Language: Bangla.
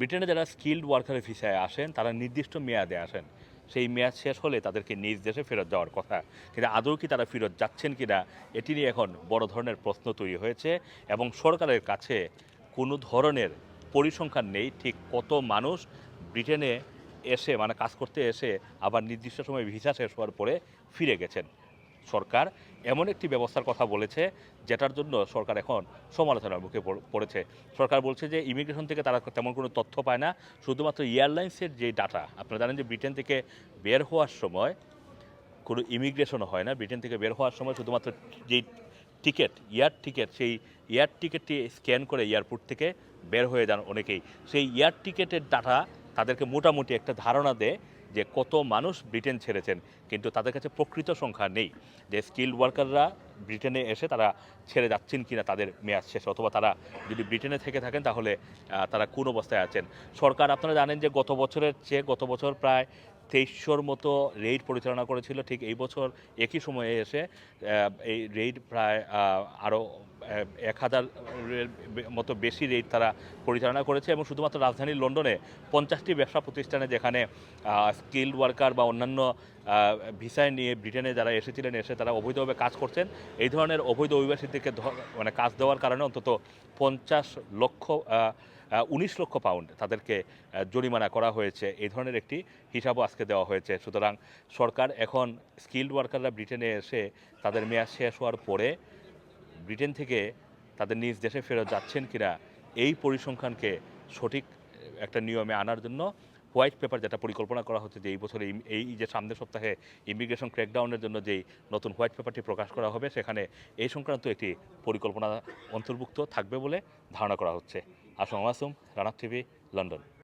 ব্রিটেনে যারা স্কিল্ড ওয়ার্কারের ভিসায় আসেন, তারা নির্দিষ্ট মেয়াদে আসেন। সেই মেয়াদ শেষ হলে তাদেরকে নিজ দেশে ফেরত যাওয়ার কথা। কিন্তু আদৌ কি তারা ফেরত যাচ্ছেন কিনা, এটি নিয়ে এখন বড় ধরনের প্রশ্ন তৈরি হয়েছে এবং সরকারের কাছে কোনো ধরনের পরিসংখ্যান নেই ঠিক কত মানুষ ব্রিটেনে এসে মানে কাজ করতে এসে আবার নির্দিষ্ট সময় ভিসা শেষ হওয়ার পরে ফিরে গেছেন। সরকার এমন একটি ব্যবস্থার কথা বলেছে, যেটার জন্য সরকার এখন সমালোচনার মুখে পড়- পড়েছে। সরকার বলছে যে, ইমিগ্রেশন থেকে তারা তেমন কোনো তথ্য পায় না। শুধুমাত্র এয়ারলাইন্সের যে ডাটা, আপনারা জানেন যে ব্রিটেন থেকে বের হওয়ার সময় কোনো ইমিগ্রেশনও হয় না। ব্রিটেন থেকে বের হওয়ার সময় শুধুমাত্র যেই টিকিট, এয়ার টিকিট, সেই এয়ার টিকিটটি স্ক্যান করে এয়ারপোর্ট থেকে বের হয়ে যান অনেকেই। সেই এয়ার টিকিটের ডাটা তাদেরকে মোটামুটি একটা ধারণা দেয় যে কত মানুষ ব্রিটেন ছেড়েছেন, কিন্তু তাদের কাছে প্রকৃত সংখ্যা নেই। যে স্কিল ওয়ার্কাররা ব্রিটেনে এসে তারা ছেড়ে যাচ্ছেন কিনা তাদের মেয়াদ শেষ, অথবা তারা যদি ব্রিটেনে থেকে থাকেন তাহলে তারা কোন অবস্থায় আছেন? সরকার, আপনারা জানেন যে গত বছরের চেয়ে গত বছর প্রায় তেইশশোর মতো রেইড পরিচালনা করেছিল, ঠিক এই বছর একই সময়ে এসে এই রেইড প্রায় আরও এক হাজারের মতো বেশি রেইড তারা পরিচালনা করেছে এবং শুধুমাত্র রাজধানী লন্ডনে পঞ্চাশটি ব্যবসা প্রতিষ্ঠানে যেখানে স্কিল্ড ওয়ার্কার বা অন্যান্য ভিসায় নিয়ে ব্রিটেনে যারা এসেছিলেন, এসে তারা অবৈধভাবে কাজ করছেন। এই ধরনের অবৈধ অভিবাসীদেরকে মানে কাজ দেওয়ার কারণে অন্তত পঞ্চাশ লক্ষ উনিশ লক্ষ পাউন্ড তাদেরকে জরিমানা করা হয়েছে। এই ধরনের একটি হিসাবও আজকে দেওয়া হয়েছে। সুতরাং সরকার এখন স্কিল্ড ওয়ার্কাররা ব্রিটেনে এসে তাদের মেয়াদ শেষ হওয়ার পরে ব্রিটেন থেকে তাদের নিজ দেশে ফেরত যাচ্ছেন কিনা এই পরিসংখ্যানকে সঠিক একটা নিয়মে আনার জন্য হোয়াইট পেপার যেটা পরিকল্পনা করা হচ্ছে যে এই বছরে এই- যে সামনের সপ্তাহে ইমিগ্রেশন ক্র্যাকডাউনের জন্য যেই নতুন হোয়াইট পেপারটি প্রকাশ করা হবে, সেখানে এই সংক্রান্ত একটি পরিকল্পনা অন্তর্ভুক্ত থাকবে বলে ধারণা করা হচ্ছে। Assam আসুম রানাক TV, London.